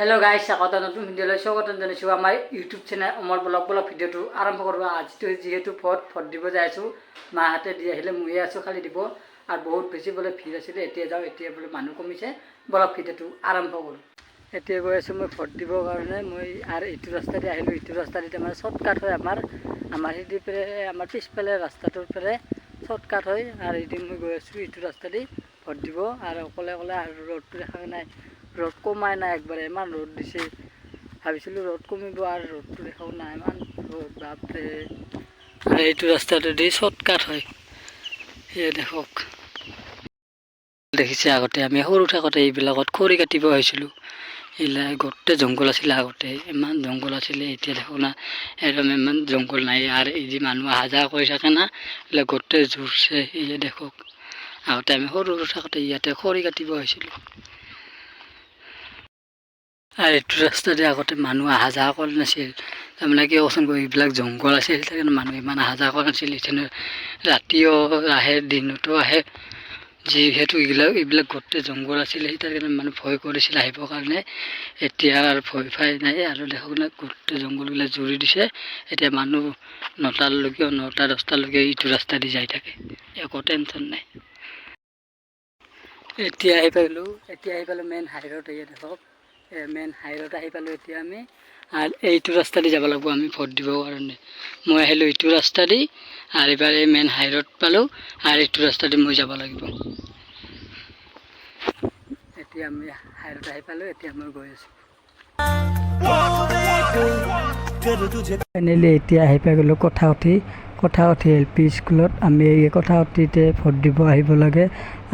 Hello' guys স্বাগত নতুন ভিডিঅ'লৈ স্বাগতম জনাইছোঁ আমাৰ YouTube channel Amar blog blog ভিডিঅ'টো আৰম্ভ কৰোঁ। আজিতো যিহেতু ভোট ভোট দিব যাই আছোঁ, মাহঁতে দি আহিলে ময়ে আছোঁ খালি দিব। আৰু বহুত বেছি বোলে ভিৰ আছিলে, এতিয়া যাওঁ, এতিয়া বোলে মানুহ কমিছে। ব্লগ ভিডিঅ'টো আৰম্ভ কৰোঁ। এতিয়া গৈ আছোঁ মই ভোট দিবৰ কাৰণে, মই আৰু এইটো ৰাস্তাদি আহিলোঁ। এইটো ৰাস্তাদি তাৰমানে শ্বৰ্টকাট হয় আমাৰ। আমাৰ সেইদি পেৰে আমাৰ পিছফালে ৰাস্তাটোৰ পেৰে শ্বৰ্টকাট হয়। আৰু এদিন মই গৈ আছোঁ এইটো ৰাস্তাদি ভোট দিব। আৰু অকলে অকলে আৰু ৰ'দটো দেখা নাই। ৰ'দ কমাই নাই একবাৰে ইমান ৰ'দ দিছে। ভাবিছিলোঁ ৰ'দ কমিব আৰু ৰ'দটো দেখাও নাই, ইমান ৰ'দ বাপৰে আৰু এইটো ৰাস্তাটোদি শ্বৰ্টকাট হয়। সেয়ে দেখক। দেখিছে আগতে আমি সৰু থাকোঁতে এইবিলাকত খৰি কাটিব আহিছিলোঁ। এইবিলাক গোটেই জংঘল আছিলে আগতে, ইমান জংঘল আছিলে, এতিয়া দেখো না, একদম ইমান জংঘল নাই। আৰু এই যে মানুহ অহা যোৱা কৰি থাকে না, এইবিলাক গোটেই জোৰছে। সেয়ে দেখক, আগতে আমি সৰু থাকোঁতে ইয়াতে খৰি কাটিব আহিছিলোঁ। আৰু এইটো ৰাস্তাতে আগতে মানুহ অহা যোৱা কৰা নাছিল। তাৰমানে কি কচোন এইবিলাক জংঘল আছিল সেইকাৰণে মানুহ ইমান অহা যোৱা কৰা নাছিল। এতিয়া ৰাতিও আহে, দিনতো আহে। যিহেতু এইবিলাক এইবিলাক গোটেই জংঘল আছিলে, সেই তাৰ কাৰণে মানুহ ভয় কৰিছিল আহিবৰ কাৰণে। এতিয়া আৰু ভয় ভাই নাই। আৰু দেখক না গোটেই জংঘলবিলাক জুৰি দিছে। এতিয়া মানুহ নটালৈকে, নটা, দহটালৈকে এইটো ৰাস্তা দি যাই থাকে। একো টেনশ্যন নাই। এতিয়া আহি পালোঁ। এতিয়া আহি পালোঁ মেইন হাইৰোড এয়া দেখক। মেইন হাইৰোড আহি পালোঁ এতিয়া আমি আৰু এইটো ৰাস্তা যাব লাগিব আমি ভোট দিবৰ কাৰণে মই আহিলোঁ এইটো ৰাস্তা দি আৰু এইবাৰ এই মেইন হাইৰোড পালোঁ আৰু এইটো ৰাস্তা দি মই যাব লাগিব এতিয়া আমি হাইৰোড আহি পালোঁ এতিয়া মই গৈ আছোঁ ফাইনেলি এতিয়া আহি পাই গ'লোঁ কথাউঠি কথাউঠি এল পি স্কুলত আমি এই কথাউঠিতে ভোট দিব আহিব লাগে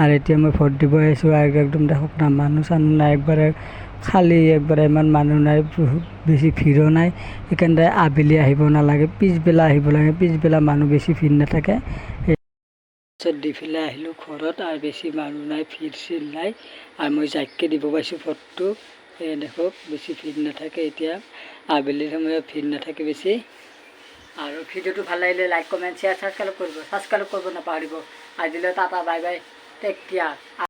আৰু এতিয়া মই ভোট দিব আহিছোঁ আৰু একদম দেখক না মানুহ চানুহ নাই একবাৰে খালী একবাৰে ইমান মানুহ নাই বেছি ভিৰো নাই। সেইকাৰণে আবেলি আহিব নালাগে, পিছবেলা আহিব লাগে, পিছবেলা মানুহ বেছি ভিৰ নাথাকে। তাৰপিছত দি পেলাই আহিলোঁ ঘৰত আৰু বেছি মানুহ নাই, ভিৰ চিৰ নাই। আৰু মই জাককৈ দিব পাইছোঁ ভোটটো এই দেখক বেছি ভিৰ নাথাকে এতিয়া। আবেলি সময়ত ভিৰ নাথাকে বেছি। আৰু ভিডিঅ'টো ভালো লাগিলে লাইক, কমেণ্ট শ্বেয়াৰ ছাবস্ক্ৰাইব কৰিব। ছাবস্ক্ৰাইব কৰিব নাপাহৰিব। আজিলৈ tata, bye bye. Take care